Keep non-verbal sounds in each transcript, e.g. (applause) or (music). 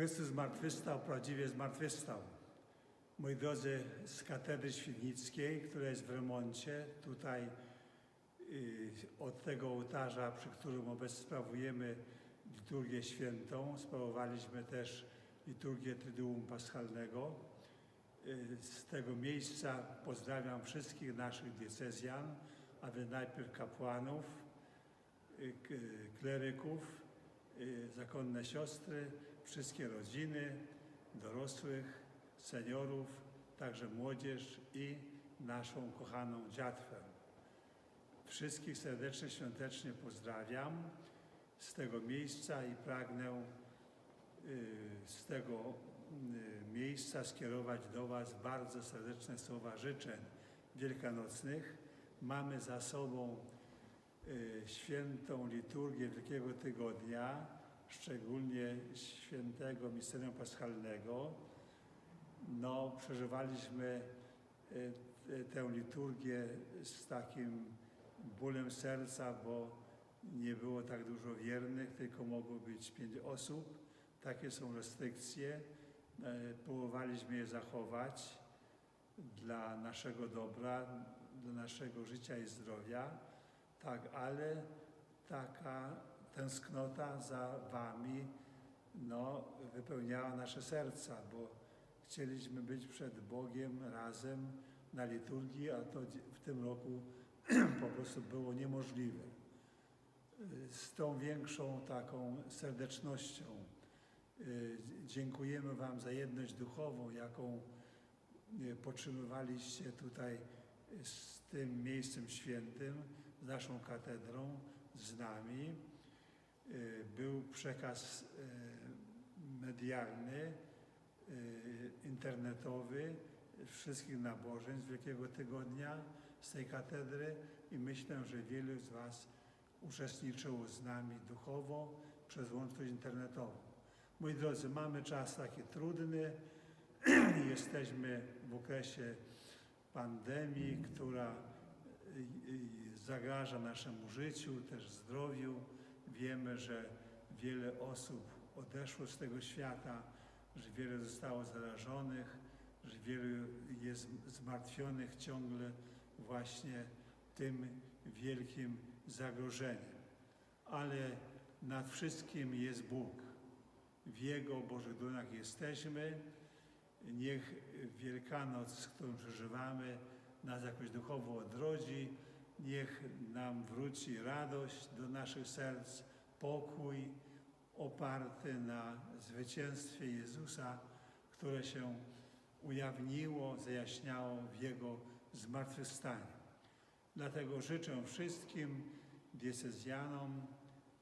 Chrystus zmartwychwstał, prawdziwie zmartwychwstał. Moi drodzy, z katedry świdnickiej, która jest w remoncie, tutaj y, od tego ołtarza, przy którym obecnie sprawujemy liturgię świętą, sprawowaliśmy też liturgię Triduum Paschalnego. Y, Z tego miejsca pozdrawiam wszystkich naszych diecezjan, a więc najpierw kapłanów, y, kleryków, zakonne siostry, wszystkie rodziny, dorosłych, seniorów, także młodzież i naszą kochaną dziatwę. Wszystkich serdecznie, świątecznie pozdrawiam z tego miejsca i pragnę y, z tego y, miejsca skierować do Was bardzo serdeczne słowa życzeń wielkanocnych. Mamy za sobą y, świętą liturgię Wielkiego Tygodnia, szczególnie świętego Misterium Paschalnego. No, przeżywaliśmy y, t- tę liturgię z takim bólem serca, bo nie było tak dużo wiernych, tylko mogło być pięć osób. Takie są restrykcje. E, Próbowaliśmy je zachować dla naszego dobra, dla naszego życia i zdrowia, tak, ale taka tęsknota za Wami no, wypełniała nasze serca, bo chcieliśmy być przed Bogiem razem na liturgii, a to w tym roku (clears throat) po prostu było niemożliwe. Z tą większą taką serdecznością y, dziękujemy Wam za jedność duchową, jaką y, podtrzymywaliście tutaj z tym miejscem świętym, z naszą katedrą, z nami. Y, Był przekaz y, medialny, y, internetowy wszystkich nabożeństw Wielkiego Tygodnia z tej katedry i myślę, że wielu z Was uczestniczyło z nami duchowo przez łączność internetową. Moi drodzy, mamy czas taki trudny, (clears throat) jesteśmy w okresie pandemii, która zagraża naszemu życiu, też zdrowiu. Wiemy, że wiele osób odeszło z tego świata, że wiele zostało zarażonych, że wielu jest zmartwionych ciągle właśnie tym wielkim zagrożeniem. Ale nad wszystkim jest Bóg. W Jego Bożych dłoniach jesteśmy. Niech Wielkanoc, którą przeżywamy, nas jakoś duchowo odrodzi. Niech nam wróci radość do naszych serc, pokój oparty na zwycięstwie Jezusa, które się ujawniło, zajaśniało w Jego zmartwychwstaniu. Dlatego życzę wszystkim diecezjanom,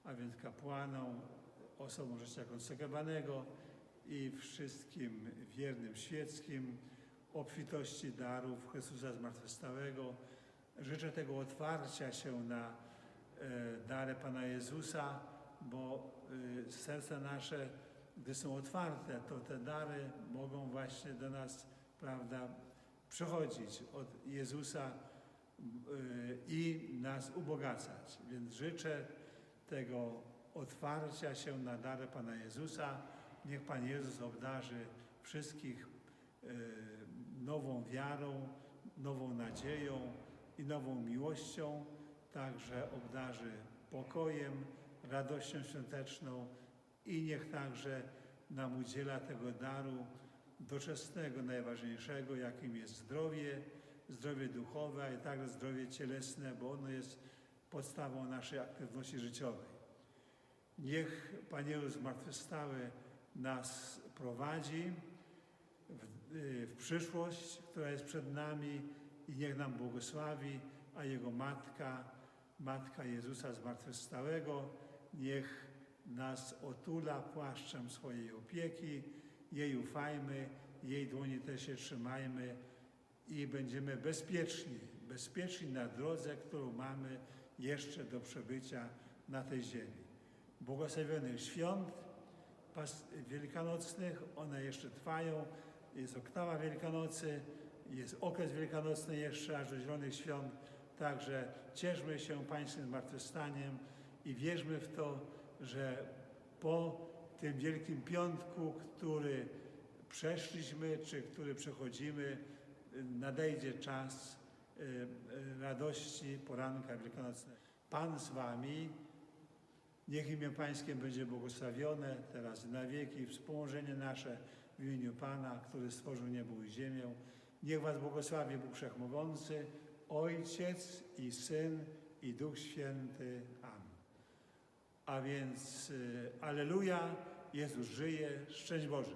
a więc kapłanom, osobom życia konsekrowanego i wszystkim wiernym świeckim obfitości darów Chrystusa Zmartwychwstałego. Życzę tego otwarcia się na e, dary Pana Jezusa, bo e, serca nasze, gdy są otwarte, to te dary mogą właśnie do nas, prawda, przychodzić od Jezusa y, i nas ubogacać. Więc życzę tego otwarcia się na darę Pana Jezusa. Niech Pan Jezus obdarzy wszystkich nową wiarą, nową nadzieją i nową miłością, także obdarzy pokojem, radością świąteczną i niech także nam udziela tego daru doczesnego, najważniejszego, jakim jest zdrowie, zdrowie duchowe, a także zdrowie cielesne, bo ono jest podstawą naszej aktywności życiowej. Niech Panie Jezus zmartwychwstały nas prowadzi w, y, w przyszłość, która jest przed nami i niech nam błogosławi, a Jego Matka, Matka Jezusa Zmartwychwstałego, niech nas otula płaszczem swojej opieki, jej ufajmy, jej dłoni też się trzymajmy i będziemy bezpieczni, bezpieczni na drodze, którą mamy jeszcze do przebycia na tej ziemi. Błogosławionych świąt wielkanocnych, one jeszcze trwają, jest oktawa Wielkanocy, jest okres wielkanocny jeszcze aż do Zielonych Świąt, także cieszmy się Pańskim zmartwychwstaniem i wierzmy w to, że po tym Wielkim Piątku, który przeszliśmy, czy który przechodzimy, nadejdzie czas y, radości poranka wielkanocnego. Pan z wami, niech imię Pańskie będzie błogosławione teraz na wieki, wspomożenie nasze w imieniu Pana, który stworzył niebo i ziemię. Niech was błogosławi Bóg Wszechmogący, Ojciec i Syn i Duch Święty. Amen. A więc y, Aleluja, Jezus żyje, szczęść Boże.